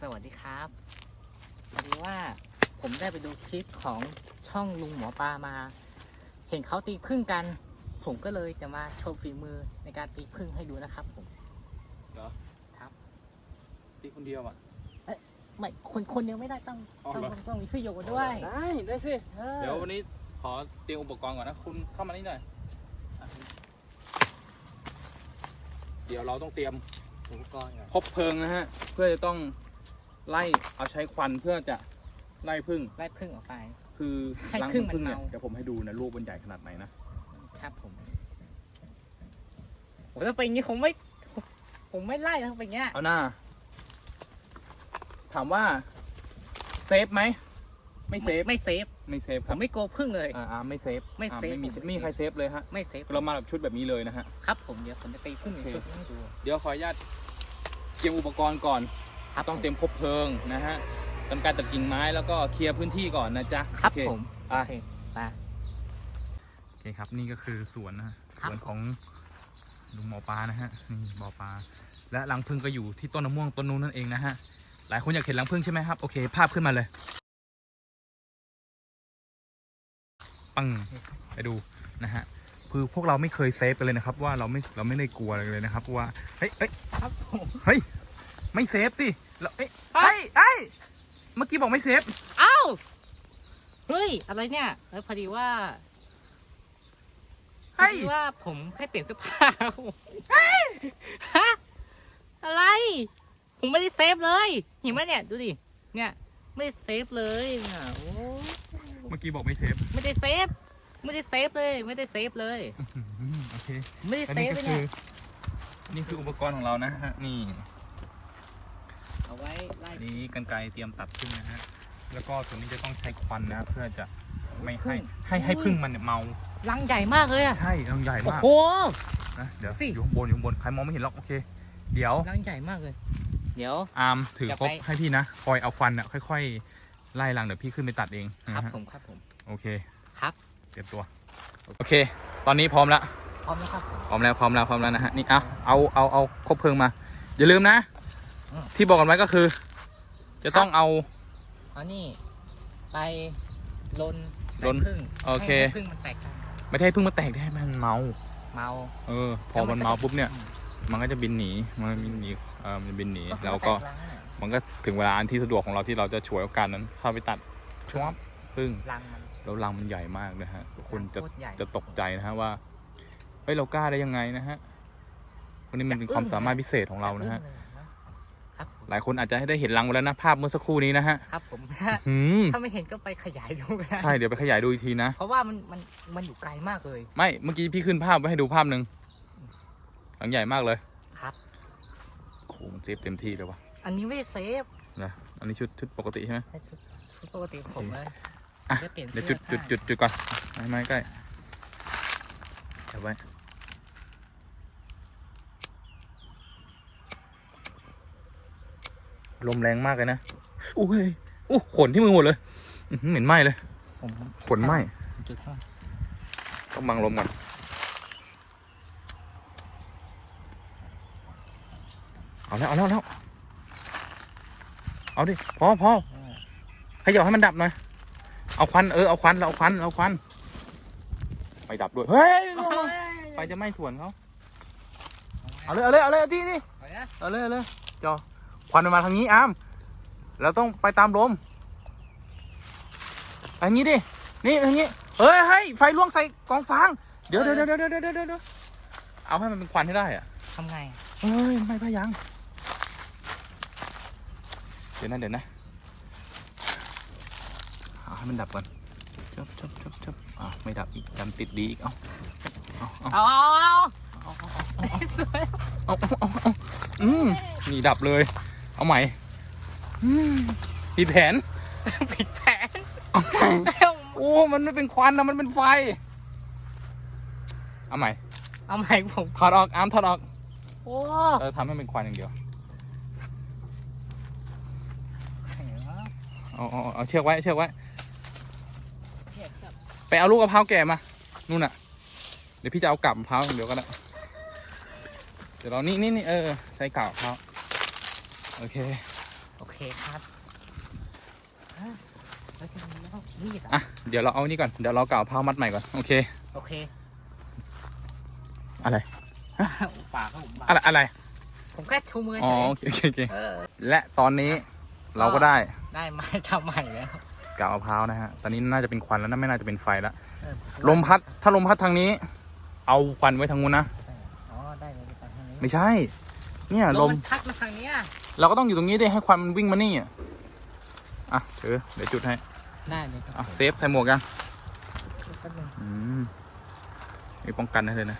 สวัสดีครับพอดีว่าผมได้ไปดูคลิปของช่องลุงหมอปลามา เห็นเขาตีพึ่งกัน ผมก็เลยจะมาโชว์ฝีมือในการตีพึ่งให้ดูนะครับผม เหรอครับตีคนเดียวอะ ไม่คนคนเดียวไม่ได้ต้องอ๋อต้องเหรอ ต้องมีประโยชน์ด้วยได้ได้สิ ออเดี๋ยววันนี้ขอเตรียมอุปกรณ์ก่อนนะ คุณเข้ามานี่หน่อยอะเดี๋ยวเราต้องเตรียมอุปกรณ์ก่อนคบเพลิงนะฮะ เพื่อจะต้อง ไล่เอาใช้ควันเพื่อจะไล่พึ่ง ไล่พึ่งออกไป คือให้รังพึ่งของพึ่งมันเนี่ยเมา เดี๋ยวผมให้ดูนะรูปมันใหญ่ขนาดไหนนะ ครับผมผมถ้าเป็นอย่างนี้ผมไม่ ผมไม่ไล่ถ้าเป็นอย่างเงี้ยเอาหน้า ถามว่าเซฟไหม ไม่เซฟ ไม่เซฟ ไม่เซฟผครัมบไม่โกลัวพึ่งเลย อ่าอ่าไม่เซฟไม่อ่าเซฟไม่มีผม ไม่มีใครเซฟเลยฮะ ไม่เซฟเรามาแบบชุดแบบนี้เลยนะฮะ ครับผมเดี๋ยวผมจะตีพึ่งในโอเคชุดนี้ให้ดู เดี๋ยวขออนุญาตเตรียมอุปกรณ์ก่อน ครับต้องเตรียมคบเพลิงนะฮะทำการตัดกิ่งไม้แล้วก็เคลียร์พื้นที่ก่อนนะจ๊ะครับโอเผมไปโอเคไปโอเคครับนี่ก็คือสวนนะฮะครัสบวนของลุงหมอปลานะฮะนี่บ่อปลาและรังผึ้งก็อยู่ที่ต้นมะม่วงต้นนู้นนั่นเองนะฮะหลายคนอยากเห็นรังผึ้งใช่ไหมครับโอเค ภาพขึ้นมาเลย ปังไปดูนะฮะคือพวกเราไม่เคยเซฟกันเลยนะครับ ว่าเราไม่เราไม่ได้กลัวอะไรเลยนะครับเพราะว่าเฮ้ยเฮ้ยครับผมเฮ้ยไม่เซฟสิ แล้วเอ้ยเอ้ยเอ้ยเมื่อกี้บอกไม่เซฟเอ้าเฮ้ย อะไรเนี่ยเออพอดีว่าพอเฮ้ยดีว่าผมแค่เปลี่ยนเสื้อผ้าครับผมฮะอะไร ผมไม่ได้เซฟเลยเห็นไหมเนี่ยดูดิเนี่ยไม่ได้เซฟเลยเนี่ยโอ้เมื่อกี้บอกไม่เซฟไม่ได้เซฟ ไม่ได้เซฟเลย ไม่ได้เซฟเลย อืมโอเคไม่ได้และเซนี่ฟก็เลยคืเนี่อยนี่คืออุปกรณ์ของเรานะฮะนี่ เอาไว้ไล่อันนี้กันไกรเตรียมตัดพึ่งนะฮะ แล้วก็ตัวนี้จะต้องใช้ควันนะเพื่อจะไม่ให้ให้ให้พึ่งมันเนี่ยเมา รังใหญ่มากเลยอะใช่รังใหญ่โอ้มากโห นะเดี๋ยวสิ อยู่ข้างบนอยู่ข้างบนใครมองไม่เห็นหรอกโอเค เดี๋ยวรังใหญ่มากเลย เดี๋ยว อาร์มถือจะครบไป ให้พี่นะคอยเอาควันอะค่อยๆไล่รังเดี๋ยวพี่ขึ้นไปตัดเองนะครับฮะผมครับผม โอเคครับ เตรียมตัว โอเค ตอนนี้พร้อมแล้ว พร้อมแล้วครับผมพร้อมแล้วพร้อมแล้วพร้อมแล้วนะฮะนี่เอาเอาเอาเอาครบเพลิงมา อย่าลืมนะ อืม ที่บอกกันไว้ก็คือ จะต้องเอา เอานี่ ไปลนลนใส่พึ่งโอเค ให้พึ่งมันแตกกันไม่ได้ให้พึ่งมาแตกได้ให้มันเมา เมา เออ พอมันเมาปุ๊บเนี่ย มันก็จะบินหนี มันบินหนีเออมันจะบินหนีคือแล้วก็ แตรังอะมันก็ถึงเวลาอันที่สะดวกของเราที่เราจะฉวยโอกาสนั้นเข้าไปตัดชวบพึ่งรังมันแล้วรังมันใหญ่มากนะฮะทุกคนจะโคตรใหญ่ จะตกใจนะฮะว่าเฮ้ยเรากล้าได้ยังไงนะฮะวันนี้มันเป็นความสามารถพิเศษของเรานะฮะ อึ้งเลยนะ ครับผมหลายคนอาจจะได้เห็นรังไปแล้วนะภาพเมื่อสักครู่นี้นะฮะครับผม หืมถ้าไม่เห็นก็ไปขยายดูก็ได้ใช่เดี๋ยวไปขยายดูอีกทีนะ เพราะว่ามันมันมันอยู่ไกลมากเลย ไม่เมื่อกี้พี่ขึ้นภาพไว้ให้ดูภาพหนึ่งหลังใหญ่มากเลยครับ โอ้โหมันเซฟเต็มที่เลยวะอันนี้ไม่ได้เซฟนะอันนี้ชุดชุดปกติใช่ไหมให้ชุดชุดปกติของผมเลยอะ จะเปลี่ยนเดี๋ยวเสื้จุอดจุดจุดจุดก่อนไม่ไม่ใกล้เดี๋ยวไว้ ลมแรงมากเลยนะอุ้ยอู้ขนที่มือหมดเลยอื้อหือเหม็นไหม้เลยผมขนไหม้จุดเท่าไหร่ต้องบังลมก่อนเอาแล้วเอาแล้วเอาแล้วเอาดิพอพอขยับให้มันดับหน่อยเอาควันเออเอาควันเราเอาควันเอาควันไปดับด้วยเฮ้ยไฟจะไหม้สวนเขาเอาเลยเอาเลยเอาเลยเอาที่นี่เอาเลยนะเอาเลยเอาเลยจอ ควันมันมาทางนี้อามเราต้องไปตามลมไปทางนี้ดิ นี่ทางนี้เฮ้ยให้ไฟล่วงใส่กองฟางเดี๋ยวเดี๋ยวเดี๋ยวเดี๋ยวเดี๋ยวเดี๋ยวเดี๋ยวเอาให้มันเป็นควันให้ได้อะทำไงเฮ้ยไม่พะยัง เดี๋ยวนะเดี๋ยวนะเอาให้มันดับก่อนชบชบชบชบอ่าไม่ดับอีกดันติดดีอีก เอาเอาเอาเอาเอาเอาสวยเอาเอาเอาเอาอืมนี่ดับเลย เอาใหม่อืมผิดแผน ผิดแผน เอาใหม่โอ้ มันไม่เป็นควันนะมันเป็นไฟ เอาใหม่ เอาใหม่ผมถอดออกอาร์มถอดออก โอ้เออทำให้เป็นควันอย่างเดียวเอาเอาเอาเอาเชือกไว้เชือกไว้ ไปเอาลูกมะพร้าวแก่มา นู่นน่ะ เดี๋ยวพี่จะเอากลับมะพร้าวเดี๋ยวก็ได้ เดี๋ยวเรานี่นี่นี่เออใช้กาบมะพร้าว โอเค โอเคครับอะแล้วจะมีแล้วมีดเหรอะ อะ เดี๋ยวเราเอานี่ก่อน เดี๋ยวเราเกล่าวพาวมัดใหม่ก่อน โอเค โอเคอะไรปากครับผมปากอะไร อะไร ผมแค่ชูมืออ๋เฉอยโอเคโอเคโอเค เออ และตอนนี้เราก็ได้ได้ไม้ทำใหม่แล้วกาวมะพร้าวนะฮะ ตอนนี้น่าจะเป็นควันแล้วนะไม่น่าจะเป็นไฟแล้ว เออลมพัด ถ้าลมพัดทางนี้ เอาควันไว้ทางนู้นนะ อ๋อ ได้เลยไปทางนี้ ไม่ใช่ เนี่ยลลมมมันพัดมาทางเนี้ยเราก็ต้องอยู่ตรงนี้ดิให้ควันมันวิ่งมานี่อะอะถือเดี๋ยวจุดให้ได้เลยครับอะผมเซฟใส่หมวกยังแป๊บนึงอืมมีป้องกันให้เลยนะ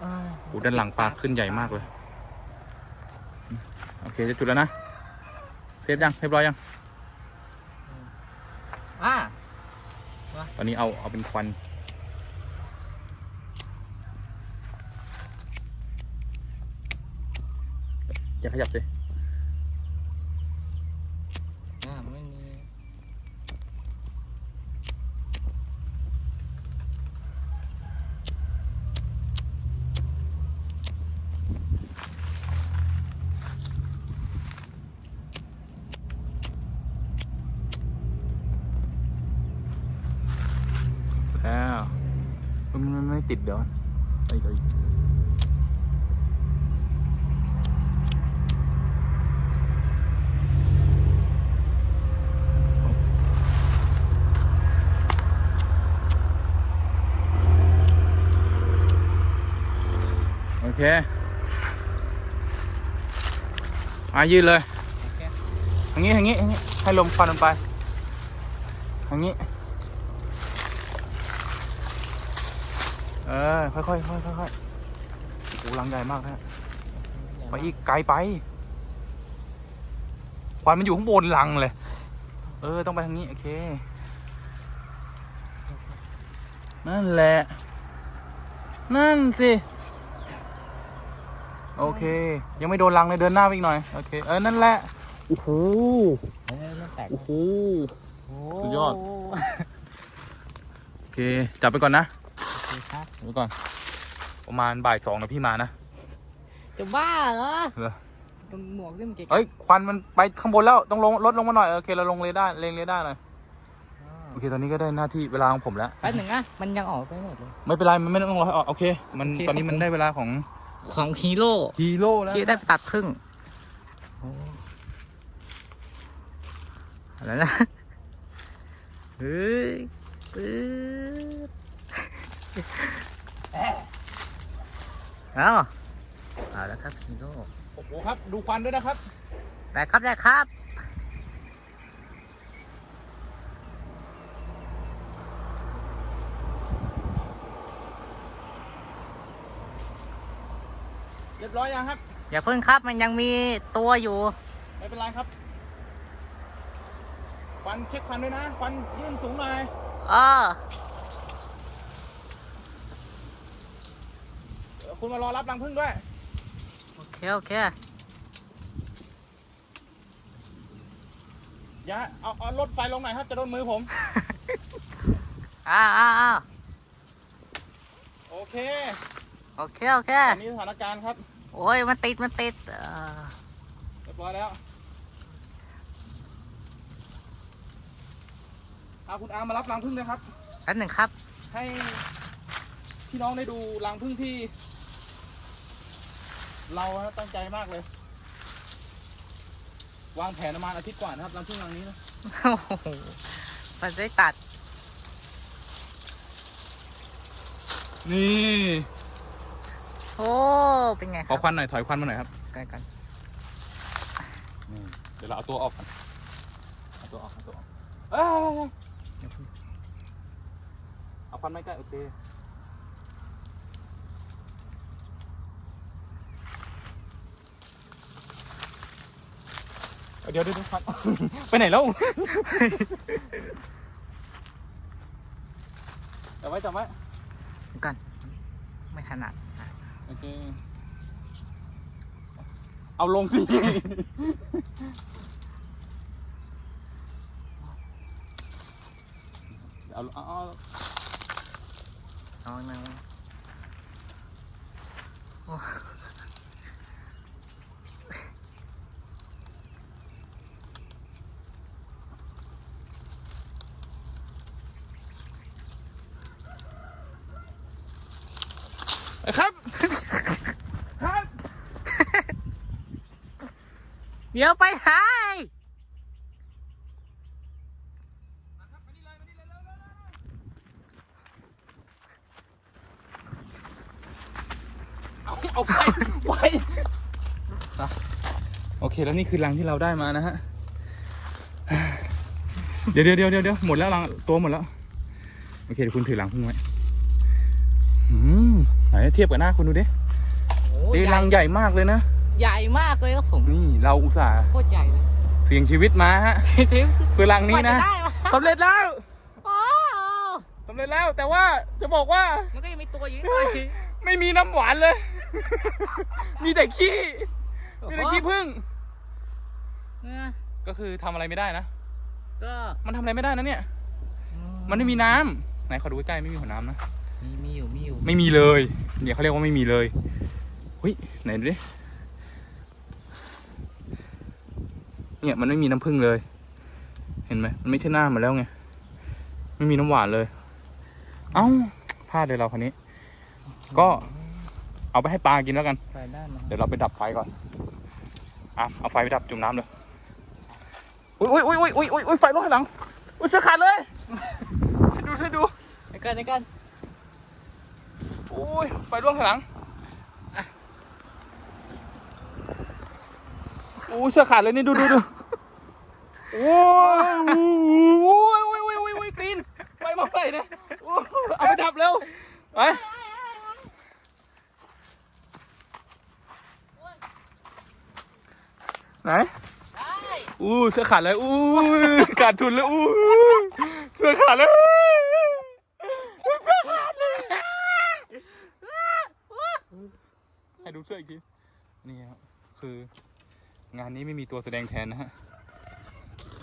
เออโอ้ด้านหลังปลาขึ้นใหญ่มากเลย โอเคจะจุดแล้วนะ เซฟยังเรียบร้อยยังอ่าตอนนี้เอาเอาเป็นควัน อย่าขยับสิอ่าไม่มีแล้วมันไม่ติดเดี๋ยวไอ้ก็อีก เคมายืนเลยโอเคทางนี้ทางนี้ทางนี้ ให้ลมควันมันไปทางนี้ เออ ค่อยๆค่อยๆค่อยๆโอ้ลังใหญ่มากนะไปอีกไกลไป ควันมันอยู่ข้างบนลังเลย เออ ต้องไปทางนี้ โอเค นั่นแหละ นั่นสิ โอเค ยังไม่โดนลังเลยเดินหน้าไปอีกหน่อยโอเคเออนั่นแหละโอ้โหเออเริ่มแตกโอ้โหโอ้สุดยอด โอเคจับไปก่อนนะโอเคครับจับไปก่อน ประมาณบ่ายสองนะพี่มานะจะบ้าเหรอเหรอตรงหมวกนี่มันเก๋ๆเอ้ยควันมันไปข้างบนแล้วต้องลงลดลงมาหน่อยโอเคเราลงเรดาร์เลงเรดาร์หน่อยอ๋อโอเคตอนนี้ก็ได้หน้าที่เวลาของผมแล้ว แป๊บหนึ่งนะมันยังออกไปไม่หมดเลย ไม่เป็นไรมันไม่ต้องรอให้ออกโอเค มันโอเคตอนนี้ครับ มันได้เวลาของ ของฮีโร่ฮีโร่แล้วที่ได้ตัดครึ่งโอ้อะไรนะเฮ้ยปึ๊บเอาเอาแล้วครับฮีโร่โอ้โหครับ ดูควันด้วยนะครับ ได้ครับได้ครับ รียบร้อยยังครับ อย่าเพิ่งครับมันยังมีตัวอยู่ ไม่เป็นไรครับควันเช็คควันด้วยนะควันยื่นสูงหน่อยเออเดี๋ยวคุณมารอรับรังพึ่งด้วย โอเคโอเคอย่าเอาเอารถไฟลงหน่อยครับ จะโดนมือผม อ้าวอ้าวอ้าวโอเคโอเคโอเค ตอนนี้สถานการณ์ครับ โอ้ย มันติด มันติดเออเรียบร้อยแล้วเอาคุณอาร์มมารับรังพึ่งนะครับ แป๊บหนึ่งครับ ให้พี่น้องได้ดูรังพึ่งที่ เราตั้งใจมากเลย วางแผนประมาณอาทิตย์กว่านะครับรังพึ่งรังนี้นะโอ้โหมันได้ตัด นี่ โอ้ เป็นไงคขอรับควันหน่อยถอยควันมาหน่อยครับกันกันนี่เดี๋ยวเราเอาตัวออกก่อนเอาตัวออกเอาตัวออกเอ้ยเอาควันไม่ใกล้โอเคเอาเดี๋ยวเดี๋ยวเดี๋ยวควัน ไปไหนแล้ว จับไว้จับไว้กัน ไม่ถนัดอะ โอเค เอาลงสิ เอาเอาเอาเอาไงครับ ดี๋ยวไปหายเอาเอาไฟไฟอะโอเคแล้วนี่คือรังที่เราได้มานะฮะ เดี๋ยวเดี๋ยวเดี๋ยวเดี๋ยวหมดแล้วรังตัวหมดแล้ว โอเคเดี๋ยวคุณถือรังพึ่งไว้อืมไหนเทียบกับหน้าคุณดูดิโอ้เอ้ยใหญ่รังใหญ่มากเลยนะ ใหญ่มากเลยครับผมนี่เราอุตส่าห์โคตรใหญ่เลยเสี่ยงชีวิตมาฮะเทปเพื่อรังนี้กว่านะจะได้มาสำเร็จแล้วโอ้สำเร็จแล้วแต่ว่าจะบอกว่ามันก็ยังมีตัวอยู่นิดหน่อยไม่มีน้ำหวานเลย มีแต่ขี้มีแต่ขี้พึ่งเออก็คือทำอะไรไม่ได้นะก็มันทำอะไรไม่ได้นะเนี่ย มันไม่มีน้ำไหนขอดูใกล้ๆไม่มีหัวน้ำนะมีมีอยู่มีอยู่ไม่มีเลย เนี่ยเขาเรียกว่าไม่มีเลยเฮ้ยไหนดูดิ เนี่ยมันไม่มีน้ำผึ้งเลย เห็นไหมมันไม่ใช่หน้ามันแล้วไง ไม่มีน้ำหวานเลย เอ้าพลาดเลยเราคนนี้ ก็เอาไปให้ปลากินแล้วกันไปได้มาเดี๋ยวเราไปดับไฟก่อนอะเอาไฟไปดับจุ่มน้ำเลย อุ้ยอุ้ยอุ้ยอุ้ยอุ้ยอุ้ยไฟลุกข้างหลัง อุ้ยเชือกขาดเลยให้ดูให้ดูในกันในกันอุ้ยไฟล่วงข้างหลัง อุ้เชือขาดเลยนี่ดูดูดูโอ้ยโอ้ยโอ้ยโอ้ยโอ้ยโอ้ยตีนไฟมาไหนเนี่ยโอ้ยเอาไปดับเร็วไปไหนอู้เสื้อขาดเลยอู้ขาดทุนเลยอู้เสื้อขาดเลยเสื้อขาดเลยให้ดูเสื้ออีกทีนี่ครับคือ งานนี้ไม่มีตัวแสดงแทนนะฮะ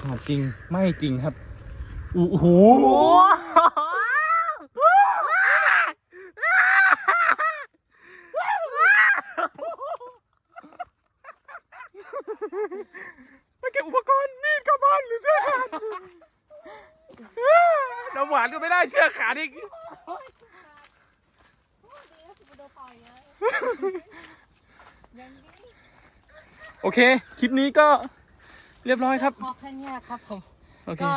ขาดจริงไม่จริงครับอู้หูโอ้ไปเก็บอุปกรณ์มีดกลับบ้านหรือเสื้อขาดน้ำหวานก็ไม่ได้เสื้อขาดอีก โอเค คลิปนี้ก็เรียบร้อยครับ พอแค่เนี้ยครับผม โอเค ก็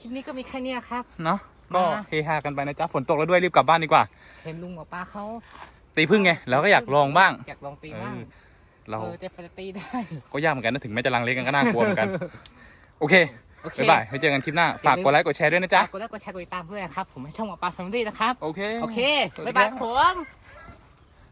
คลิปนี้ก็มีแค่เนี้ยครับ เนาะก็มา เฮฮากันไปนะจ๊ะ ฝนตกแล้วด้วยรีบกลับบ้านดีกว่า เห็นลุงหมอปลาเขาตีพึ่งไงเราก็อยากลองบ้าง อยากลองตีบ้างเออเราเออแต่ฟันตีได้ ก็ยากเหมือนกันนะถึงแม้จะลังเลกันก็น่ากลัวเหมือนกัน โอเคโอเค บ๊ายบายไว้เจอกันคลิปหน้า ฝากกดไลค์กดแชร์ด้วยนะจ๊ะฝากกดไลค์กดแชร์กดติดตามเพื่อนนะครับ ผมให้ช่องหมอปลาแฟมิลี่นะครับ โอเค โอเคสวัสดีบ๊ายบายครับผม